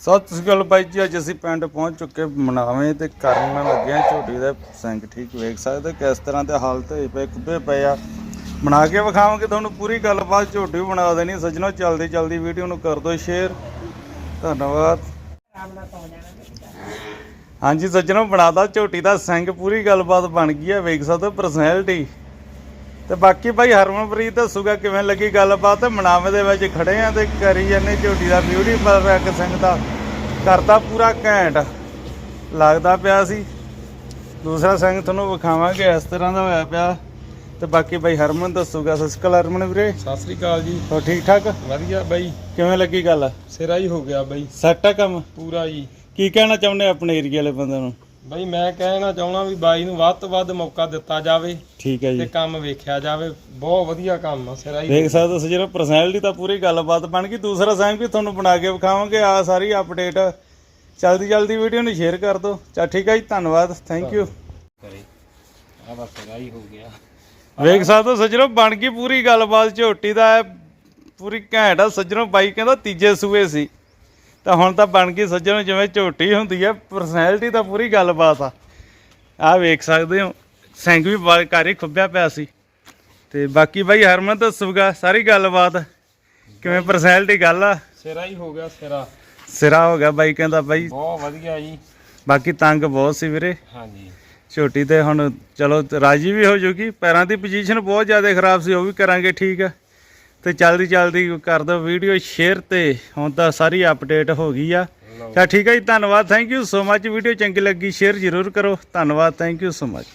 ਸਤਿ ਸ਼੍ਰੀ ਅਕਾਲ ਬਾਈ ਜੀ, ਅੱਜ ਅਸੀਂ ਪਿੰਡ ਪਹੁੰਚ ਚੁੱਕੇ ਮਨਾਵੇਂ ਤੇ ਕਰਨ ਲੱਗੇ ਆ ਝੋਟੀ ਦਾ ਸਿੰਘ ਠੀਕ ਵੇਖ ਸਕਦੇ ਕਿਸ ਤਰ੍ਹਾਂ ਦੇ ਹਾਲਤ ਹੋਏ ਪਏ ਕੁੱਬੇ ਪਏ ਆ। ਬਣਾ ਕੇ ਵਿਖਾਵਾਂਗੇ ਤੁਹਾਨੂੰ ਪੂਰੀ ਗੱਲਬਾਤ, ਝੋਟੀ ਵੀ ਬਣਾ ਦੇਣੀ, ਸੱਜਣੋ ਚਲਦੀ ਚਲਦੀ ਵੀਡੀਓ ਨੂੰ ਕਰ ਦਿਓ ਸ਼ੇਅਰ ਧੰਨਵਾਦ। ਹਾਂਜੀ ਸੱਜਣੋ ਬਣਾਦਾ ਝੋਟੀ ਦਾ ਸਿੰਘ ਪੂਰੀ ਗੱਲਬਾਤ ਬਣ ਗਈ ਹੈ ਵੇਖ ਸਕਦੇ ਪਰਸਨੈਲਿਟੀ ਤੇ ਬਾਕੀ ਭਾਈ ਹਰਮਨਪ੍ਰੀਤ ਦੱਸੂਗਾ ਕਿਵੇਂ ਲੱਗੀ ਗੱਲਬਾਤ। ਮਨਾਵੇਂ ਦੇ ਵਿੱਚ ਖੜੇ ਆ ਤੇ ਕਰੀ ਜਾਂਦੇ ਝੋਟੀ ਦਾ ਬਿਊਟੀਫੁਲ ਰੈਕ ਸਿੰਘ ਦਾ। ਕਰਦਾ ਪੂਰਾ ਘੈਂਟ। ਲੱਗਦਾ ਪਿਆ ਸੀ। ਦੂਸਰਾ ਸਿੰਘ ਤੁਹਾਨੂੰ ਵਿਖਾਵਾਂਗੇ ਇਸ ਤਰ੍ਹਾਂ ਦਾ ਹੋਇਆ ਪਿਆ। ਤੇ ਬਾਕੀ ਭਾਈ ਹਰਮਨ ਦੱਸੂਗਾ। ਅਕਾਲ ਹਰਮਨ ਵੀਰੇ। ਸਤਿ ਸ੍ਰੀ ਅਕਾਲ ਜੀ। ਹੋ ਠੀਕ ਠਾਕ? ਵਧੀਆ ਬਾਈ। ਕਿਵੇਂ ਲੱਗੀ ਗੱਲ? ਸਿਰਾ ਹੀ ਹੋ ਗਿਆ ਬਾਈ। ਸੈੱਟ ਆ ਕੰਮ? ਪੂਰਾ ਜੀ। ਕੀ ਕਹਿਣਾ ਚਾਹੁੰਦੇ ਆਪਣੇ ਏਰੀਆ ਵਾਲੇ ਬੰਦੇ ਨੂੰ? ਬਾਈ ਮੈਂ ਕਹਿਣਾ ਚਾਹਣਾ ਵੀ ਬਾਈ ਨੂੰ ਵੱਧ ਤੋਂ ਵੱਧ ਮੌਕਾ ਦਿੱਤਾ ਜਾਵੇ ਠੀਕ ਹੈ ਤੇ ਜੀ ਕੰਮ ਵੇਖਿਆ ਜਾਵੇ। ਬਹੁਤ ਵਧੀਆ ਕੰਮ ਆ ਸਿਰਾ ਹੀ ਦੇਖ ਸਕਦੇ ਹੋ ਜਿਹੜਾ ਪਰਸਨੈਲਿਟੀ ਤਾਂ ਪੂਰੀ ਗੱਲਬਾਤ ਬਣ ਗਈ। ਦੂਸਰਾ ਸਾਈਨ ਵੀ ਤੁਹਾਨੂੰ ਬਣਾ ਕੇ ਵਿਖਾਵਾਂਗੇ। ਆ ਸਾਰੀ ਅਪਡੇਟ ਜਲਦੀ ਜਲਦੀ ਵੀਡੀਓ ਨੂੰ ਸ਼ੇਅਰ ਕਰ ਦਿਓ। ਚਾ ਠੀਕ ਹੈ ਜੀ ਧੰਨਵਾਦ। ਥੈਂਕ ਯੂ ਕਰੇ ਆ ਬਸ ਸਿਰਾ ਹੀ ਗਿਆ। ਵੇਖ ਸਕਦੇ ਸੱਜਣੋ ਬਣ ਗਈ ਪੂਰੀ ਗੱਲਬਾਤ। ਝੋਟੀ ਦਾ ਪੂਰੀ ਘੈਂਟ ਆ। ਸੱਜਣੋ ਬਾਈ ਕਹਿੰਦਾ ਤੀਜੇ ਸੂਏ ਸੀ। ਤਾਂ ਹੁਣ ਤਾਂ ਬਣ ਗਈ ਸੱਜਣੋ ਜਿਵੇਂ ਝੋਟੀ ਹੁੰਦੀ ਹੈ ਪਰਸਨੈਲਿਟੀ ਤਾਂ ਪੂਰੀ ਗੱਲਬਾਤ ਆ। ਆ ਵੇਖ ਸਕਦੇ ਹੋ ਸਿੰਘ ਵੀ ਘਰ ਖੁੱਬਿਆ ਪਿਆ ਸੀ। ਤੇ ਬਾਕੀ ਬਾਈ ਹਰਮਨ ਦੱਸੂਗਾ ਸਾਰੀ ਗੱਲਬਾਤ। ਕਿਵੇਂ ਪਰਸਨੈਲਿਟੀ ਗੱਲ ਆ? ਸਿਰਾ ਹੀ ਹੋ ਗਿਆ ਸਿਰਾ। ਸਿਰਾ ਹੋ ਗਿਆ ਬਾਈ ਕਹਿੰਦਾ ਬਾਈ। ਬਹੁਤ ਵਧੀਆ ਜੀ। ਬਾਕੀ ਤੰਗ ਬਹੁਤ ਸੀ ਵੀਰੇ। ਹਾਂਜੀ। ਛੋਟੀ ਤੇ ਹੁਣ ਚਲੋ ਰਾਜੀ ਵੀ ਹੋ ਜੂਗੀ ਪੈਰਾਂ ਦੀ ਪੋਜੀਸ਼ਨ ਬਹੁਤ ਜ਼ਿਆਦਾ ਖਰਾਬ ਸੀ ਉਹ ਵੀ ਕਰਾਂਗੇ ਠੀਕ ਆ। ਤੇ ਜਲਦੀ ਜਲਦੀ ਕਰ ਦਿਓ ਵੀਡੀਓ ਸ਼ੇਅਰ ਤੇ ਹੁਣ ਤਾਂ ਸਾਰੀ ਅਪਡੇਟ ਹੋ ਗਈ ਆ। ਤਾਂ ਠੀਕ ਹੈ ਜੀ ਧੰਨਵਾਦ। Thank you so much video ਚੰਗੀ ਲੱਗੀ ਸ਼ੇਅਰ ਜ਼ਰੂਰ ਕਰੋ। ਧੰਨਵਾਦ। Thank you so much